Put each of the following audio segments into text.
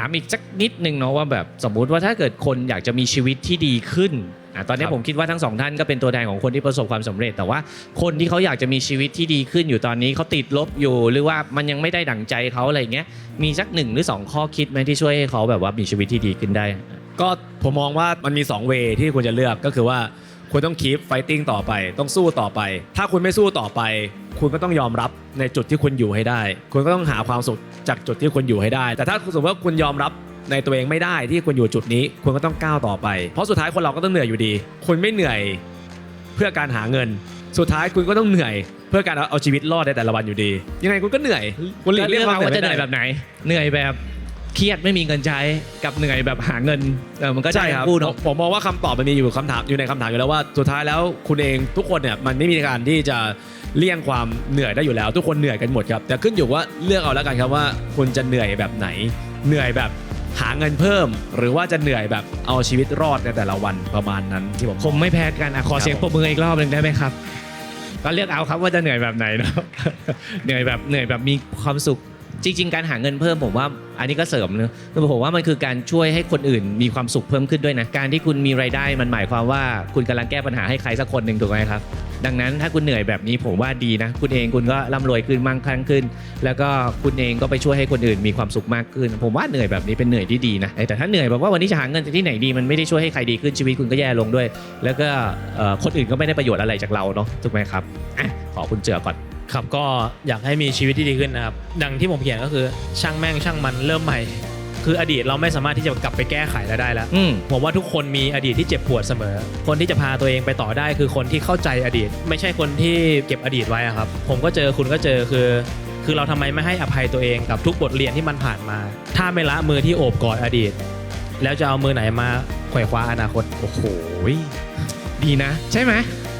ามอีกสักนิดนึงเนาะว่าแบบสมมุติว่าถ้าเกิดคนอยากจะมีชีวิตที่ดีขึ้นอะตอนนี้ผมคิดว่าทั้งสองท่านก็เป็นตัวแทนของคนที่ประสบความสำเร็จ แต่ว่าคนที่เขาอยากจะมีชีวิตที่ดีขึ้นอยู่ตอนนี้เขาติดลบอยู่ หรือว่ามันยังไม่ได้ดั่งใจเขาอะไรอย่างเงี้ยมีสักหนึ่งหรือสองข้อคิดไหมที่ช่วยให้เขาแบบว่ามีชีวิตที่ดีขึ้นได้ ก็ผมมองว่ามันมี 2 เวที่คุณจะเลือกก็คือว่า คุณต้อง keep fighting ต่อไป ต้องสู้ต่อไป ถ้าคุณไม่สู้ต่อไป คุณก็ต้องยอมรับในจุดที่คุณอยู่ให้ได้ คุณก็ต้องหาความสุขจากจุดที่คุณอยู่ให้ได้ แต่ถ้าสมมติว่าคุณยอมรับในตัวเองไม่ได้ที่คุณอยู่จุดนี้ คุณก็ต้องก้าวต่อไป เพราะสุดท้ายคนเราก็ต้องเหนื่อยอยู่ดี คุณไม่เหนื่อยเพื่อการหาเงิน สุดท้ายคุณก็ต้องเหนื่อย เพื่อการเอาชีวิตรอดในแต่ละวันอยู่ดี ยังไงคุณก็เหนื่อย คุณหลีกเลี่ยงกความเหนื่อยว่าเหนื่อยแบบไหน เหนื่อยแบบ เครียดไม่มีเงินใช้กับเหนื่อยแบบหาเงินเออมันก็ใช่ได้ครัทั้บงคู่ผมเนาะผมมองว่าคำตอบมันมีอยู่คำถามอยู่ในคำถามอยู่แล้วว่าสุดท้ายแล้วคุณเองทุกคนเนี่ยมันไม่มีการที่จะเลี่ยงความเหนื่อยได้อยู่แล้ว ทุกคนเหนื่อยกันหมดครับ แต่ขึ้นอยู่ว่าเลือกเอาแล้วกันครับว่าคุณจะเหนื่อยแบบไหน เหนื่อยแบบหาเงินเพิ่ม หรือว่าจะเหนื่อยแบบเอาชีวิตรอดในแต่ละวันประมาณนั้นที่ผมผมไม่แพ้กันอะขอครับเสียงปรบมืออีกรอบหนึ่งได้ไหมครับ ก็เลือกเอาครับว่าจะเหนื่อยแบบไหนเนาะ เหนื่อยแบบเหนื่อยแบบมีความสุข จริง ๆ การหาเงินเพิ่มผมว่าอันนี้ก็เสริมเนอะคือผมว่ามันคือการช่วยให้คนอื่นมีความสุขเพิ่มขึ้นด้วยนะ การที่คุณมีรายได้มันหมายความว่าคุณกำลังแก้ปัญหาให้ใครสักคนหนึ่งถูกไหมครับ ดังนั้นถ้าคุณเหนื่อยแบบนี้ผมว่าดีนะ คุณเองคุณก็ร่ำรวยขึ้นมั่งคั่งขึ้น แล้วก็คุณเองก็ไปช่วยให้คนอื่นมีความสุขมากขึ้น ผมว่าเหนื่อยแบบนี้เป็นเหนื่อยที่ดีนะแต่ถ้าเหนื่อยแบบว่าวันนี้จะหาเงินจากที่ไหนดีมันไม่ได้ช่วยให้ใครดีขึ้นชีวิตคุณก็แย่ลงด้วย แล้วก็คนอื่นก็ไม่ได้ประโยชน์อะไรจากเราเนาะถูกไหมครับอขอคุณเจือก่อน ครับก็อยากให้มีชีวิตที่ดีขึ้นนะครับ ดังที่ผมเขียนก็คือช่างแม่งช่างมันเริ่มใหม่ คืออดีตเราไม่สามารถที่จะกลับไปแก้ไขแล้วได้แล้วอืม ผมว่าทุกคนมีอดีตที่เจ็บปวดเสมอ คนที่จะพาตัวเองไปต่อได้ คือคนที่เข้าใจอดีต ไม่ใช่คนที่เก็บอดีตไว้อะครับ ผมก็เจอคุณก็เจอคือ คือเราทำไมไม่ให้อภัยตัวเองกับทุกบทเรียนที่มันผ่านมา ถ้าไม่ละมือที่โอบกอดอดีต แล้วจะเอามือไหนมาไขว่คว้าอนาคต โอ้โห ดีนะ ใช่ไหม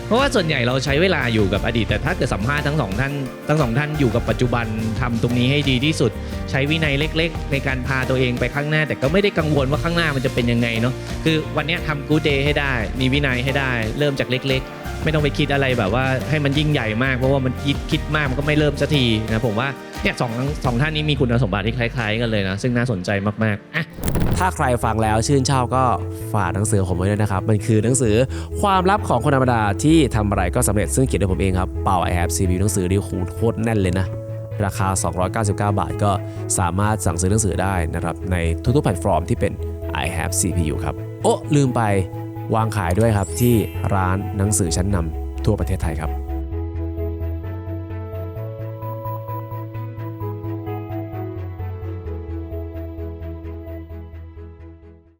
เพราะว่าส่วนใหญ่เราใช้เวลาอยู่กับอดีต แต่ถ้าเกิดสัมภาษณ์ทั้งสองท่านทั้งสองท่านอยู่กับปัจจุบันทำตรงนี้ให้ดีที่สุด ใช้วินัยเล็ก ๆ ในการพาตัวเองไปข้างหน้า แต่ก็ไม่ได้กังวลว่าข้างหน้ามันจะเป็นยังไงเนาะคือวันนี้ทำกูเดย์ให้ได้ มีวินัยให้ได้ เริ่มจากเล็ก ๆ ไม่ต้องไปคิดอะไรแบบว่าให้มันยิ่งใหญ่มากเพราะว่ามันคิดคิดมากมันก็ไม่เริ่มสักทีนะผมว่า เนี่ยสองสองท่านนี้มีคุณสมบัติที่คล้ายๆกันเลยนะ ซึ่งน่าสนใจมากๆอะถ้าใครฟังแล้วชื่นชอบก็ฝากหนังสือผมไว้ด้วยนะครับ มันคือหนังสือความลับของคนธรรมดาที่ทำอะไรก็สำเร็จซึ่งเขียนโดยผมเองครับเป่า I have CPU หนังสือที่โหโคตรแน่นเลยนะราคา 299 บาทก็สามารถสั่งซื้อหนังสือได้นะครับ ในทุกๆแพลตฟอร์มที่เป็น I have CPU ครับ โอ้ลืมไปวางขายด้วยครับที่ร้านหนังสือชั้นนำทั่วประเทศไทยครับ